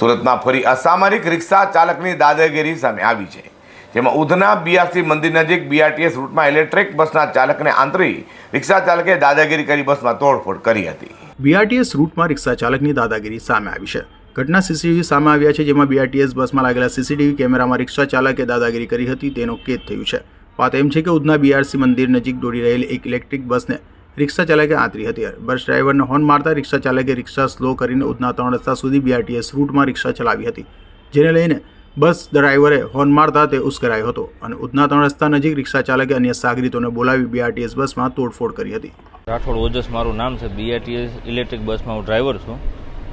સુરતમાં ફરી અસામરિક રિક્ષા ચાલકની દાદાગીરી સામે આવી છે. જેમાં ઉધના બીઆરસી મંદિર નજીક બીઆરટીએસ રૂટમાં ઇલેક્ટ્રિક બસના ચાલકને આંતરી રિક્ષા ચાલકે દાદાગીરી કરી બસમાં તોડફોડ કરી હતી. બીઆરટીએસ રૂટમાં રિક્ષા ચાલકની દાદાગીરી સામે આવી છે. ઘટના સીસીટીવી સામે આવ્યા છે, જેમાં બીઆરટીએસ બસમાં લાગેલા સીસીટીવી કેમેરામાં રિક્ષા ચાલકે દાદાગીરી કરી હતી, તેનો કેદ થયું છે. વાત એમ છે કે ઉધના બીઆરસી મંદિર નજીક દોડી રહેલી એક ઇલેક્ટ્રિક બસને રિક્ષા ચાલકે આંતરી હતી. બસ ડ્રાઈવરને હોર્ન મારતા રિક્ષા ચાલકે રિક્ષા સ્લો કરીને ઉધના ત્રણ રસ્તા સુધી બીઆરટીએસ રૂટમાં રિક્ષા ચલાવી હતી. જેને લઈને બસ ડ્રાઈવરે હોર્ન મારતા તે ઉશ્કેરાયો હતો અને ઉધના ત્રણ રસ્તા નજીક રિક્ષા ચાલકે અન્ય સાગરીતોને બોલાવી બીઆરટીએસ બસમાં તોડફોડ કરી હતી. રાઠોડ ઓજસ મારું નામ છે. બીઆરટીએસ ઇલેક્ટ્રિક બસમાં હું ડ્રાઈવર છું.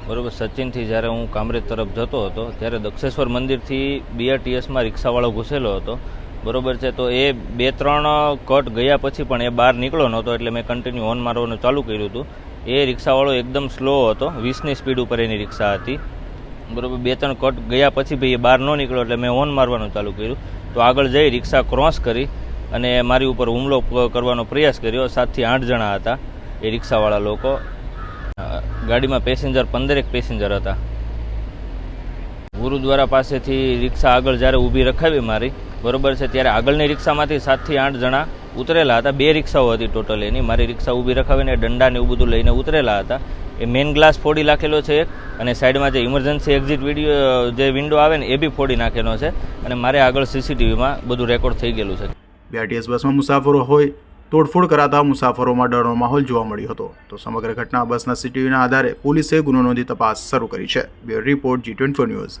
બરોબર, સચિનથી જ્યારે હું કામરેજ તરફ જતો હતો, ત્યારે દક્ષેશ્વર મંદિરથી બીઆરટીએસમાં રિક્ષાવાળો ઘૂસેલો હતો. બરોબર છે? તો એ બે ત્રણ કટ ગયા પછી પણ એ બહાર નીકળ્યો નહોતો એટલે મેં કન્ટિન્યુ હોર્ન મારવાનું ચાલુ કર્યું હતું. એ રિક્ષાવાળો એકદમ સ્લો હતો. વીસની સ્પીડ ઉપર એની રિક્ષા હતી. બરોબર, બે ત્રણ કટ ગયા પછી ભાઈ એ બહાર ન નીકળ્યો એટલે મેં હોર્ન મારવાનું ચાલુ કર્યું. તો આગળ જઈ રિક્ષા ક્રોસ કરી અને મારી ઉપર હુમલો કરવાનો પ્રયાસ કર્યો. સાતથી આઠ જણા હતા એ રિક્ષાવાળા લોકો. ગાડીમાં પેસેન્જર પંદરેક પેસેન્જર હતા. ગુરુદ્વારા પાસેથી રિક્ષા આગળ જ્યારે ઊભી રખાવી મારી બરોબર છે, ત્યારે આગળની રિક્ષામાંથી સાતથી આઠ જણા ઉતરેલા હતા. બે રિક્ષાઓ હતી ટોટલ એની. મારી રિક્ષા ઊભી રખાવીને દંડા ને એવું બધું લઈને ઉતરેલા હતા. એ મેઇન ગ્લાસ ફોડી નાખેલો છે એક અને સાઈડમાં જે ઇમરજન્સી એક્ઝિટ વીડિયો જે વિન્ડો આવે ને, એ બી ફોડી નાખેલો છે અને મારે આગળ સીસીટીવીમાં બધું રેકોર્ડ થઈ ગયેલું છે. બીઆરટીએસ બસમાં મુસાફરો હોય, તોડફોડ કરાતા મુસાફરોમાં ડરનો માહોલ જોવા મળ્યો હતો. તો સમગ્ર ઘટના બસના સીટીવીના આધારે પોલીસે ગુનો નોંધી તપાસ શરૂ કરી છે. Bureau report Zee twenty news.